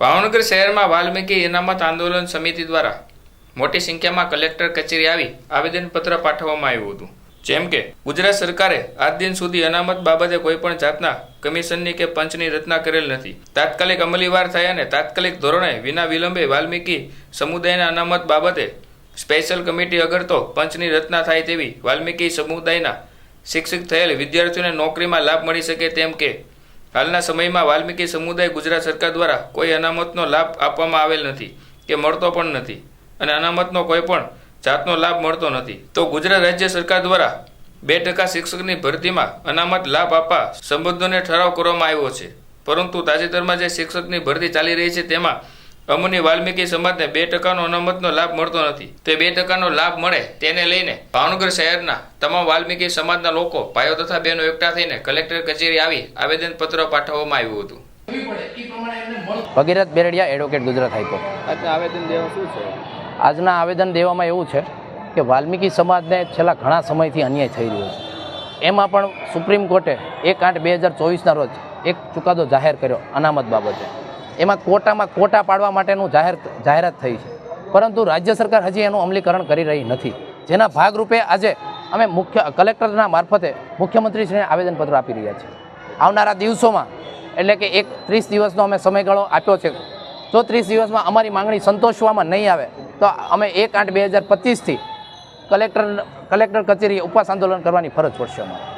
ભાવનગર શહેરમાં વાલ્મીકી અનામત આંદોલન સમિતિ દ્વારા મોટી સંખ્યામાં કલેક્ટર કચેરી આવી આવેદનપત્ર પાઠવવામાં આવ્યું હતું. જેમ કે, ગુજરાત સરકારે આજ દિન સુધી અનામત બાબતે કોઈપણ જાતના કમિશનની કે પંચની રચના કરેલ નથી. તાત્કાલિક અમલીવાર થાય અને તાત્કાલિક ધોરણે વિના વિલંબે વાલ્મીકી સમુદાયના અનામત બાબતે સ્પેશિયલ કમિટી અગર તો પંચની રચના થાય તેવી વાલ્મીકી સમુદાયના શિક્ષિત થયેલ વિદ્યાર્થીઓને નોકરીમાં લાભ મળી શકે તેમ કે હાલના સમયમાં વાલ્મીકી સમુદાય ગુજરાત સરકાર દ્વારા કોઈ અનામતનો લાભ આપવામાં આવેલ નથી કે મળતો પણ નથી અને અનામતનો કોઈ પણ જાતનો લાભ મળતો નથી. તો ગુજરાત રાજ્ય સરકાર દ્વારા બે ટકા શિક્ષકની ભરતીમાં અનામત લાભ આપવા સંબંધોને ઠરાવ કરવામાં આવ્યો છે. પરંતુ તાજેતરમાં જે શિક્ષકની ભરતી ચાલી રહી છે તેમાં અમુની વાલ્મીકી સમાજને બે ટકાનો અનામતનો લાભ મળતો નથી. તે બે ટકાનો લાભ મળે તેને લઈને ભાવનગર શહેરના તમામ વાલ્મીકી સમાજના લોકો ભાઈઓ તથા બહેનો એકઠા થઈને કલેક્ટર કચેરી આવી આવેદનપત્ર પાઠવવામાં આવ્યું હતું. Bhagirath Beradiya advocate Gujarat high court. આજના આવેદન દેવા શું છે? આજના આવેદન દેવામાં એવું છે કે વાલ્મીકી સમાજને છેલ્લા ઘણા સમયથી અન્યાય થઈ રહ્યો છે. એમાં પણ સુપ્રીમ કોર્ટે એક આઠ બે હજાર ચોવીસના રોજ એક ચુકાદો જાહેર કર્યો અનામત બાબતે. એમાં કોટામાં કોટા પાડવા માટેનું જાહેર જાહેરાત થઈ છે. પરંતુ રાજ્ય સરકાર હજી એનું અમલીકરણ કરી રહી નથી. જેના ભાગરૂપે આજે અમે મુખ્ય કલેક્ટરના મારફતે મુખ્યમંત્રીશ્રીને આવેદનપત્ર આપી રહ્યા છીએ. આવનારા દિવસોમાં, એટલે કે એક ત્રીસ દિવસનો અમે સમયગાળો આપ્યો છે, જો ત્રીસ દિવસમાં અમારી માંગણી સંતોષવામાં નહીં આવે, તો અમે એક આઠ બે હજાર પચીસથી કલેક્ટર કલેક્ટર કચેરીએ ઉપવાસ આંદોલન કરવાની ફરજ પડશે અમારે.